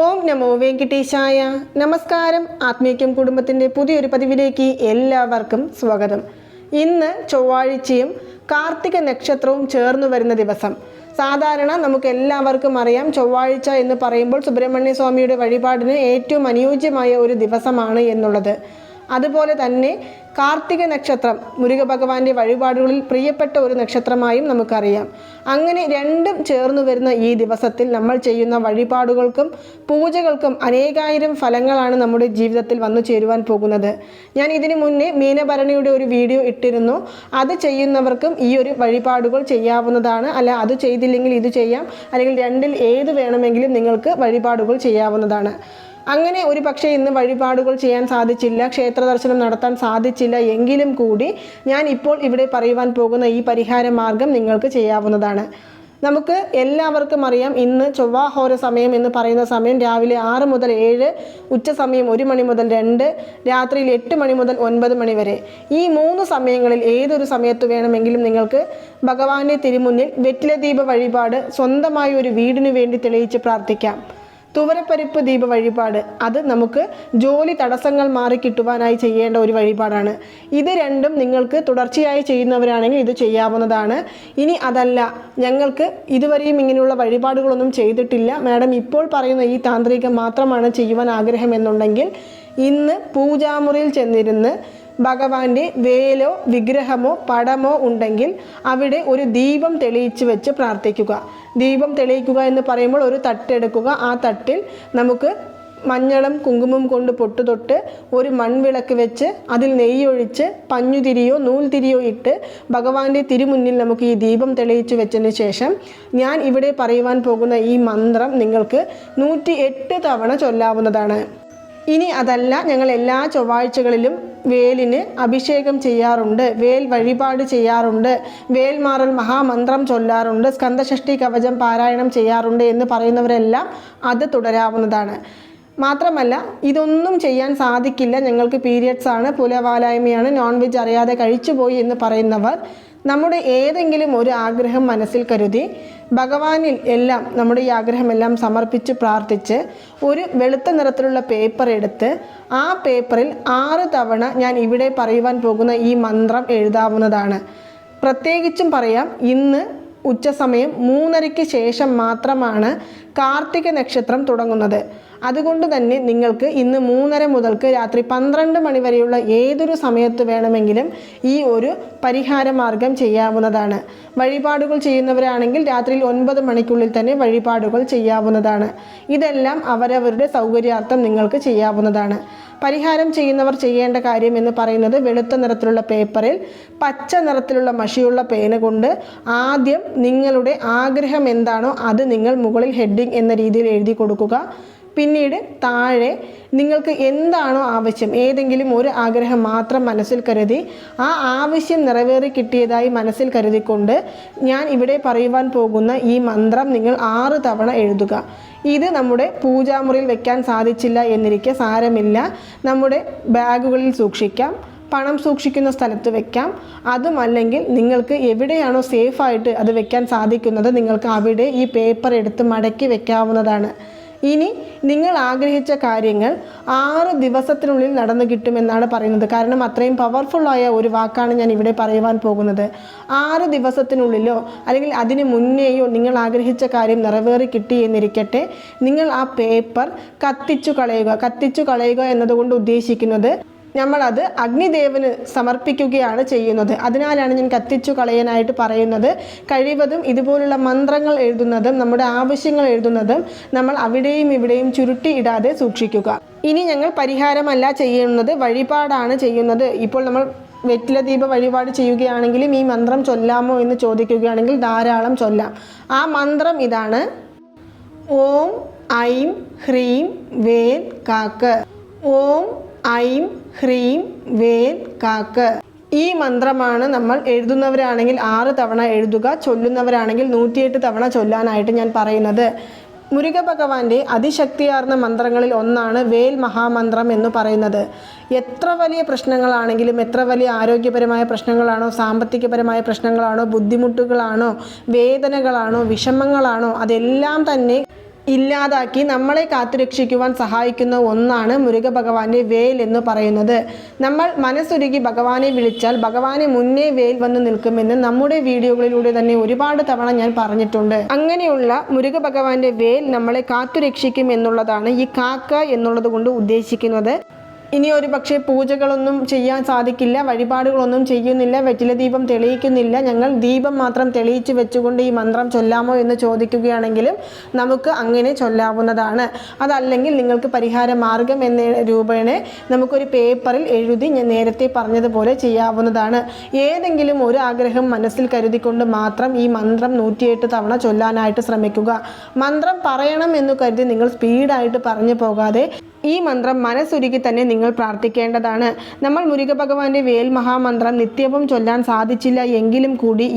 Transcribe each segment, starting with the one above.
ഓം നമോ വെങ്കിട്ടേശായ. നമസ്കാരം. ആത്മീയം കുടുംബത്തിന്റെ പുതിയൊരു പതിവിലേക്ക് എല്ലാവർക്കും സ്വാഗതം. ഇന്ന് ചൊവ്വാഴ്ചയും കാർത്തിക നക്ഷത്രവും ചേർന്ന് വരുന്ന ദിവസം. സാധാരണ നമുക്ക് എല്ലാവർക്കും അറിയാം ചൊവ്വാഴ്ച എന്ന് പറയുമ്പോൾ സുബ്രഹ്മണ്യ സ്വാമിയുടെ വഴിപാടിന് ഏറ്റവും അനുയോജ്യമായ ഒരു ദിവസമാണ് എന്നുള്ളത്. അതുപോലെ തന്നെ കാർത്തിക നക്ഷത്രം മുരുക ഭഗവാന്റെ വഴിപാടുകളിൽ പ്രിയപ്പെട്ട ഒരു നക്ഷത്രമായും നമുക്കറിയാം. അങ്ങനെ രണ്ടും ചേർന്നു വരുന്ന ഈ ദിവസത്തിൽ നമ്മൾ ചെയ്യുന്ന വഴിപാടുകൾക്കും പൂജകൾക്കും അനേകായിരം ഫലങ്ങളാണ് നമ്മുടെ ജീവിതത്തിൽ വന്നു ചേരുവാൻ പോകുന്നത്. ഞാൻ ഇതിനു മുന്നേ മീനഭരണിയുടെ ഒരു വീഡിയോ ഇട്ടിരുന്നു. അത് ചെയ്യുന്നവർക്കും ഈ ഒരു വഴിപാടുകൾ ചെയ്യാവുന്നതാണ്. അല്ല അത് ചെയ്തില്ലെങ്കിൽ ഇത് ചെയ്യാം. അല്ലെങ്കിൽ രണ്ടിൽ ഏത് വേണമെങ്കിലും നിങ്ങൾക്ക് വഴിപാടുകൾ ചെയ്യാവുന്നതാണ്. അങ്ങനെ ഒരു പക്ഷേ ഇന്ന് വഴിപാടുകൾ ചെയ്യാൻ സാധിച്ചില്ല ക്ഷേത്ര ദർശനം നടത്താൻ സാധിച്ചില്ല എങ്കിലും കൂടി ഞാൻ ഇപ്പോൾ ഇവിടെ പറയുവാൻ പോകുന്ന ഈ പരിഹാര മാർഗം നിങ്ങൾക്ക് ചെയ്യാവുന്നതാണ്. നമുക്ക് എല്ലാവർക്കും അറിയാം ഇന്ന് ചൊവ്വാഹോര സമയം എന്ന് പറയുന്ന സമയം രാവിലെ ആറ് മുതൽ ഏഴ് ഉച്ച സമയം ഒരു മണി മുതൽ രണ്ട് രാത്രിയിൽ എട്ട് മണി മുതൽ ഒൻപത് മണി വരെ. ഈ മൂന്ന് സമയങ്ങളിൽ ഏതൊരു സമയത്ത് വേണമെങ്കിലും നിങ്ങൾക്ക് ഭഗവാന്റെ തിരുമുന്നിൽ വെറ്റില ദീപ വഴിപാട് സ്വന്തമായി ഒരു വീടിനു വേണ്ടി തെളിയിച്ച് പ്രാർത്ഥിക്കാം. തുവരപ്പരിപ്പ് ദീപ വഴിപാട് അത് നമുക്ക് ജോലി തടസ്സങ്ങൾ മാറി കിട്ടുവാനായി ചെയ്യേണ്ട ഒരു വഴിപാടാണ്. ഇത് രണ്ടും നിങ്ങൾക്ക് തുടർച്ചയായി ചെയ്യുന്നവരാണെങ്കിൽ ഇത് ചെയ്യാവുന്നതാണ്. ഇനി അതല്ല ഞങ്ങൾക്ക് ഇതുവരെയും ഇങ്ങനെയുള്ള വഴിപാടുകളൊന്നും ചെയ്തിട്ടില്ല. മാഡം ഇപ്പോൾ പറയുന്ന ഈ താന്ത്രികം മാത്രമാണ് ചെയ്യുവാൻ ആഗ്രഹമെന്നുണ്ടെങ്കിൽ ഇന്ന് പൂജാമുറിയിൽ ചെന്നിരുന്ന് ഭഗവാന്റെ വേലോ വിഗ്രഹമോ പടമോ ഉണ്ടെങ്കിൽ അവിടെ ഒരു ദീപം തെളിയിച്ച് വെച്ച് പ്രാർത്ഥിക്കുക. ദീപം തെളിയിക്കുക എന്ന് പറയുമ്പോൾ ഒരു തട്ടെടുക്കുക ആ തട്ടിൽ നമുക്ക് മഞ്ഞളും കുങ്കുമം കൊണ്ട് പൊട്ട് തൊട്ട് ഒരു മൺവിളക്ക് വെച്ച് അതിൽ നെയ്യൊഴിച്ച് പഞ്ഞുതിരിയോ നൂൽതിരിയോ ഇട്ട് ഭഗവാന്റെ തിരുമുന്നിൽ നമുക്ക് ഈ ദീപം തെളിയിച്ചു വെച്ചതിന് ശേഷം ഞാൻ ഇവിടെ പറയുവാൻ പോകുന്ന ഈ മന്ത്രം നിങ്ങൾക്ക് നൂറ്റി തവണ ചൊല്ലാവുന്നതാണ്. ഇനി അതല്ല ഞങ്ങൾ എല്ലാ ചൊവ്വാഴ്ചകളിലും വേലിന് അഭിഷേകം ചെയ്യാറുണ്ട് വേൽ വഴിപാട് ചെയ്യാറുണ്ട് വേൽമാറൽ മഹാമന്ത്രം ചൊല്ലാറുണ്ട് സ്കന്ദഷഷ്ടി കവചം പാരായണം ചെയ്യാറുണ്ട് എന്ന് പറയുന്നവരെല്ലാം അത് തുടരാവുന്നതാണ്. മാത്രമല്ല ഇതൊന്നും ചെയ്യാൻ സാധിക്കില്ല. ഞങ്ങൾക്ക് പീരിയഡ്സ് ആണ് പുലവാലായ്മയാണ് നോൺ വെജ് അറിയാതെ കഴിച്ചുപോയി എന്ന് പറയുന്നവർ നമ്മുടെ ഏതെങ്കിലും ഒരു ആഗ്രഹം മനസ്സിൽ കരുതി ഭഗവാനിൽ എല്ലാം നമ്മുടെ ഈ ആഗ്രഹമെല്ലാം സമർപ്പിച്ച് പ്രാർത്ഥിച്ച് ഒരു വെളുത്ത നിറത്തിലുള്ള പേപ്പർ എടുത്ത് ആ പേപ്പറിൽ ആറ് തവണ ഞാൻ ഇവിടെ പറയുവാൻ പോകുന്ന ഈ മന്ത്രം എഴുതാവുന്നതാണ്. പ്രത്യേകിച്ചും പറയാം ഇന്ന് ഉച്ചസമയം മൂന്നരയ്ക്ക് ശേഷം മാത്രമാണ് കാർത്തിക നക്ഷത്രം തുടങ്ങുന്നത്. അതുകൊണ്ട് തന്നെ നിങ്ങൾക്ക് ഇന്ന് മൂന്നര മുതൽക്ക് രാത്രി പന്ത്രണ്ട് മണി വരെയുള്ള ഏതൊരു സമയത്ത് വേണമെങ്കിലും ഈ ഒരു പരിഹാര മാർഗം ചെയ്യാവുന്നതാണ്. വഴിപാടുകൾ ചെയ്യുന്നവരാണെങ്കിൽ രാത്രിയിൽ ഒൻപത് മണിക്കുള്ളിൽ തന്നെ വഴിപാടുകൾ ചെയ്യാവുന്നതാണ്. ഇതെല്ലാം അവരവരുടെ സൗകര്യാർത്ഥം നിങ്ങൾക്ക് ചെയ്യാവുന്നതാണ്. പരിഹാരം ചെയ്യുന്നവർ ചെയ്യേണ്ട കാര്യം എന്ന് പറയുന്നത് വെളുത്ത നിറത്തിലുള്ള പേപ്പറിൽ പച്ച നിറത്തിലുള്ള മഷിയുള്ള പേന കൊണ്ട് ആദ്യം നിങ്ങളുടെ ആഗ്രഹം എന്താണോ അത് നിങ്ങൾ മുകളിൽ ഹെഡിങ് എന്ന രീതിയിൽ എഴുതി കൊടുക്കുക. പിന്നീട് താഴെ നിങ്ങൾക്ക് എന്താണോ ആവശ്യം ഏതെങ്കിലും ഒരു ആഗ്രഹം മാത്രം മനസ്സിൽ കരുതി ആ ആവശ്യം നിറവേറി കിട്ടിയതായി മനസ്സിൽ കരുതിക്കൊണ്ട് ഞാൻ ഇവിടെ പറയുവാൻ പോകുന്ന ഈ മന്ത്രം നിങ്ങൾ ആറ് തവണ എഴുതുക. ഇത് നമ്മുടെ പൂജാമുറിയിൽ വെക്കാൻ സാധിച്ചില്ല എന്നിരിക്കെ സാരമില്ല. നമ്മുടെ ബാഗുകളിൽ സൂക്ഷിക്കാം പണം സൂക്ഷിക്കുന്ന സ്ഥലത്ത് വെക്കാം. അതുമല്ലെങ്കിൽ നിങ്ങൾക്ക് എവിടെയാണോ സേഫായിട്ട് അത് വെക്കാൻ സാധിക്കുന്നത് നിങ്ങൾക്ക് അവിടെ ഈ പേപ്പർ എടുത്ത് മടക്കി വെക്കാവുന്നതാണ്. ഇനി നിങ്ങൾ ആഗ്രഹിച്ച കാര്യങ്ങൾ ആറ് ദിവസത്തിനുള്ളിൽ നടന്നു കിട്ടുമെന്നാണ് പറയുന്നത്. കാരണം അത്രയും പവർഫുള്ളായ ഒരു വാക്കാണ് ഞാൻ ഇവിടെ പറയുവാൻ പോകുന്നത്. ആറ് ദിവസത്തിനുള്ളിലോ അല്ലെങ്കിൽ അതിന് മുന്നേയോ നിങ്ങൾ ആഗ്രഹിച്ച കാര്യം നിറവേറി കിട്ടി എന്നിരിക്കട്ടെ നിങ്ങൾ ആ പേപ്പർ കത്തിച്ചു കളയുക. കത്തിച്ചു കളയുക എന്നതുകൊണ്ട് ഉദ്ദേശിക്കുന്നത് നമ്മളത് അഗ്നിദേവന് സമർപ്പിക്കുകയാണ് ചെയ്യുന്നത്. അതിനാലാണ് ഞാൻ കത്തിച്ചു കളയാനായിട്ട് പറയുന്നത്. കഴിവതും ഇതുപോലുള്ള മന്ത്രങ്ങൾ എഴുതുന്നതും നമ്മുടെ ആവശ്യങ്ങൾ എഴുതുന്നതും നമ്മൾ അവിടെയും ഇവിടെയും ചുരുട്ടി ഇടാതെ സൂക്ഷിക്കുക. ഇനി ഞങ്ങൾ പരിഹാരമല്ല ചെയ്യുന്നത് വഴിപാടാണ് ചെയ്യുന്നത്. ഇപ്പോൾ നമ്മൾ വെറ്റില ദീപ വഴിപാട് ചെയ്യുകയാണെങ്കിലും ഈ മന്ത്രം ചൊല്ലാമോ എന്ന് ചോദിക്കുകയാണെങ്കിൽ ധാരാളം ചൊല്ലാം. ആ മന്ത്രം ഇതാണ്. ഓം ഐം ഹ്രീം വേൻ കാക്ക്. ഓം ഐം ഹ്രീം വേൻ കാക്ക്. ഈ മന്ത്രമാണ് നമ്മൾ എഴുതുന്നവരാണെങ്കിൽ ആറ് തവണ എഴുതുക ചൊല്ലുന്നവരാണെങ്കിൽ നൂറ്റിയെട്ട് തവണ ചൊല്ലാനായിട്ട് ഞാൻ പറയുന്നത്. മുരുക ഭഗവാന്റെ അതിശക്തിയാർന്ന മന്ത്രങ്ങളിൽ ഒന്നാണ് വേൽ മഹാമന്ത്രം എന്ന് പറയുന്നത്. എത്ര വലിയ പ്രശ്നങ്ങളാണെങ്കിലും എത്ര വലിയ ആരോഗ്യപരമായ പ്രശ്നങ്ങളാണോ സാമ്പത്തികപരമായ പ്രശ്നങ്ങളാണോ ബുദ്ധിമുട്ടുകളാണോ വേദനകളാണോ വിഷമങ്ങളാണോ അതെല്ലാം തന്നെ ഇല്ലാതാക്കി നമ്മളെ കാത്തുരക്ഷിക്കുവാൻ സഹായിക്കുന്ന ഒന്നാണ് മുരുക ഭഗവാന്റെ വേൽ എന്ന് പറയുന്നത്. നമ്മൾ മനസ്സുരുകി ഭഗവാനെ വിളിച്ചാൽ ഭഗവാനെ മുന്നേ വേൽ വന്ന് നിൽക്കുമെന്ന് നമ്മുടെ വീഡിയോകളിലൂടെ തന്നെ ഒരുപാട് തവണ ഞാൻ പറഞ്ഞിട്ടുണ്ട്. അങ്ങനെയുള്ള മുരുക ഭഗവാന്റെ വേൽ നമ്മളെ കാത്തുരക്ഷിക്കും എന്നുള്ളതാണ് ഈ കാക്ക എന്നുള്ളത് കൊണ്ട് ഉദ്ദേശിക്കുന്നത്. ഇനി ഒരു പക്ഷേ പൂജകളൊന്നും ചെയ്യാൻ സാധിക്കില്ല വഴിപാടുകളൊന്നും ചെയ്യുന്നില്ല വെറ്റില ദീപം തെളിയിക്കുന്നില്ല. ഞങ്ങൾ ദീപം മാത്രം തെളിയിച്ച് വെച്ചുകൊണ്ട് ഈ മന്ത്രം ചൊല്ലാമോ എന്ന് ചോദിക്കുകയാണെങ്കിലും നമുക്ക് അങ്ങനെ ചൊല്ലാവുന്നതാണ്. അതല്ലെങ്കിൽ നിങ്ങൾക്ക് പരിഹാര മാർഗം എന്ന രൂപേണ നമുക്കൊരു പേപ്പറിൽ എഴുതി ഞാൻ നേരത്തെ പറഞ്ഞതുപോലെ ചെയ്യാവുന്നതാണ്. ഏതെങ്കിലും ഒരു ആഗ്രഹം മനസ്സിൽ കരുതിക്കൊണ്ട് മാത്രം ഈ മന്ത്രം നൂറ്റിയെട്ട് തവണ ചൊല്ലാനായിട്ട് ശ്രമിക്കുക. മന്ത്രം പറയണം എന്ന് കരുതി നിങ്ങൾ സ്പീഡായിട്ട് പറഞ്ഞു പോകാതെ ഈ മന്ത്രം മനസ്സുരുക്കി തന്നെ നിങ്ങൾ പ്രാർത്ഥിക്കേണ്ടതാണ്. നമ്മൾ മുരുക ഭഗവാന്റെ വേൽ മഹാമന്ത്രം നിത്യവും ചൊല്ലാൻ സാധിച്ചില്ല എങ്കിലും കൂടി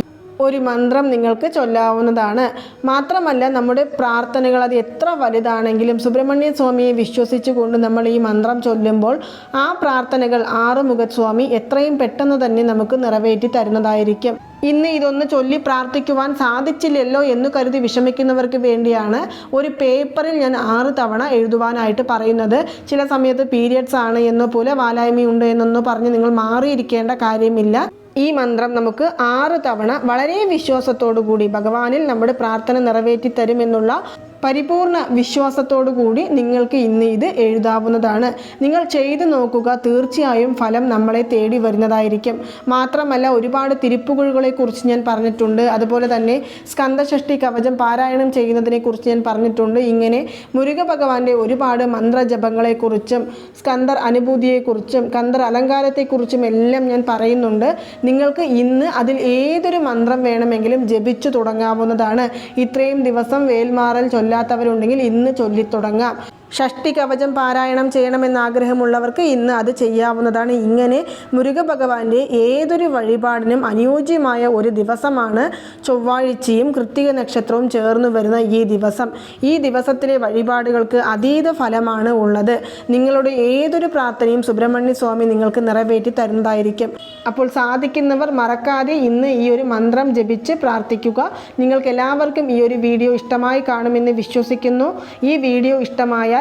ഒരു മന്ത്രം നിങ്ങൾക്ക് ചൊല്ലാവുന്നതാണ്. മാത്രമല്ല നമ്മുടെ പ്രാർത്ഥനകൾ അത് എത്ര വലുതാണെങ്കിലും സുബ്രഹ്മണ്യ സ്വാമിയെ വിശ്വസിച്ചുകൊണ്ട് നമ്മൾ ഈ മന്ത്രം ചൊല്ലുമ്പോൾ ആ പ്രാർത്ഥനകൾ ആറുമുഖ സ്വാമി എത്രയും പെട്ടെന്ന് തന്നെ നമുക്ക് നിറവേറ്റി തരുന്നതായിരിക്കും. ഇന്ന് ഇതൊന്ന് ചൊല്ലി പ്രാർത്ഥിക്കുവാൻ സാധിച്ചില്ലല്ലോ എന്ന് കരുതി വിഷമിക്കുന്നവർക്ക് വേണ്ടിയാണ് ഒരു പേപ്പറിൽ ഞാൻ ആറ് തവണ എഴുതുവാനായിട്ട് പറയുന്നത്. ചില സമയത്ത് പീരിയഡ്സ് ആണ് എന്നോ പോലെ വാലായ്മയുണ്ട് എന്നൊന്ന് പറഞ്ഞ് നിങ്ങൾ മാറിയിരിക്കേണ്ട കാര്യമില്ല. ഈ മന്ത്രം നമുക്ക് ആറ് തവണ വളരെ വിശ്വാസത്തോടു കൂടി ഭഗവാനിൽ നമ്മുടെ പ്രാർത്ഥന നിറവേറ്റി തരുമെന്നുള്ള പരിപൂർണ വിശ്വാസത്തോടു കൂടി നിങ്ങൾക്ക് ഇന്ന് ഇത് എഴുതാവുന്നതാണ്. നിങ്ങൾ ചെയ്തു നോക്കുക തീർച്ചയായും ഫലം നമ്മളെ തേടി വരുന്നതായിരിക്കും. മാത്രമല്ല ഒരുപാട് തിരുപ്പുകുഴുകളെ കുറിച്ച് ഞാൻ പറഞ്ഞിട്ടുണ്ട്. അതുപോലെ തന്നെ സ്കന്ദഷഷ്ടി കവചം പാരായണം ചെയ്യുന്നതിനെ കുറിച്ച് ഞാൻ പറഞ്ഞിട്ടുണ്ട്. ഇങ്ങനെ മുരുക ഭഗവാന്റെ ഒരുപാട് മന്ത്രജപങ്ങളെക്കുറിച്ചും സ്കന്ദർ അനുഭൂതിയെക്കുറിച്ചും കന്ദർ അലങ്കാരത്തെക്കുറിച്ചും എല്ലാം ഞാൻ പറയുന്നുണ്ട്. നിങ്ങൾക്ക് ഇന്ന് അതിൽ ഏതൊരു മന്ത്രം വേണമെങ്കിലും ജപിച്ചു തുടങ്ങാവുന്നതാണ്. ഇത്രയും ദിവസം വേൽമാറൽ ചൊല്ലാത്തവരുണ്ടെങ്കിൽ ഇന്ന് ചൊല്ലിത്തുടങ്ങാം. ഷഷ്ടി കവചം പാരായണം ചെയ്യണമെന്ന് ആഗ്രഹമുള്ളവർക്ക് ഇന്ന് അത് ചെയ്യാവുന്നതാണ്. ഇങ്ങനെ മുരുകഭഗവാന്റെ ഏതൊരു വഴിപാടിനും അനുയോജ്യമായ ഒരു ദിവസമാണ് ചൊവ്വാഴ്ചയും കൃത്തിക നക്ഷത്രവും ചേർന്ന് വരുന്ന ഈ ദിവസം. ഈ ദിവസത്തിലെ വഴിപാടുകൾക്ക് അതീത ഫലമാണ് ഉള്ളത്. നിങ്ങളുടെ ഏതൊരു പ്രാർത്ഥനയും സുബ്രഹ്മണ്യ സ്വാമി നിങ്ങൾക്ക് നിറവേറ്റി തരുന്നതായിരിക്കും. അപ്പോൾ സാധിക്കുന്നവർ മറക്കാതെ ഇന്ന് ഈ ഒരു മന്ത്രം ജപിച്ച് പ്രാർത്ഥിക്കുക. നിങ്ങൾക്ക് എല്ലാവർക്കും ഈ ഒരു വീഡിയോ ഇഷ്ടമായി കാണുമെന്ന് വിശ്വസിക്കുന്നു. ഈ വീഡിയോ ഇഷ്ടമായാൽ